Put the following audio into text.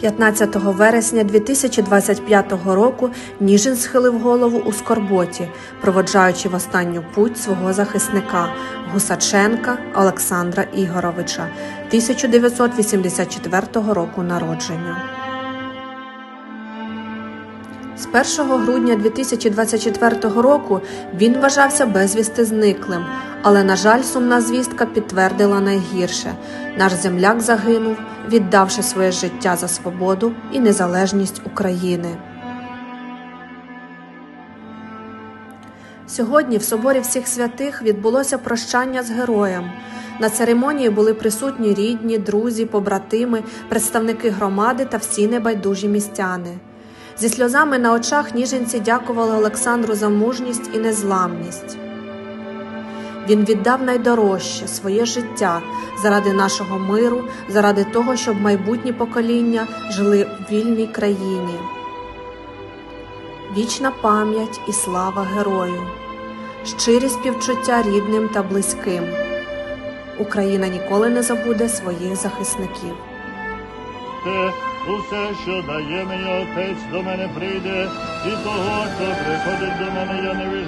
15 вересня 2025 року Ніжин схилив голову у скорботі, проводжаючи в останню путь свого захисника Гусаченка Олександра Ігоровича 1984 року народження. З 1 грудня 2024 року він вважався безвісти зниклим, але, на жаль, сумна звістка підтвердила найгірше. Наш земляк загинув, віддавши своє життя за свободу і незалежність України. Сьогодні в соборі всіх святих відбулося прощання з героєм. На церемонії були присутні рідні, друзі, побратими, представники громади та всі небайдужі містяни. Зі сльозами на очах ніженці дякували Олександру за мужність і незламність. Він віддав найдорожче своє життя заради нашого миру, заради того, щоб майбутні покоління жили в вільній країні. Вічна пам'ять і слава герою, щирі співчуття рідним та близьким. Україна ніколи не забуде своїх захисників. Те, усе, що дає мені отець, до мене прийде, і того, хто приходить до мене, я не геть.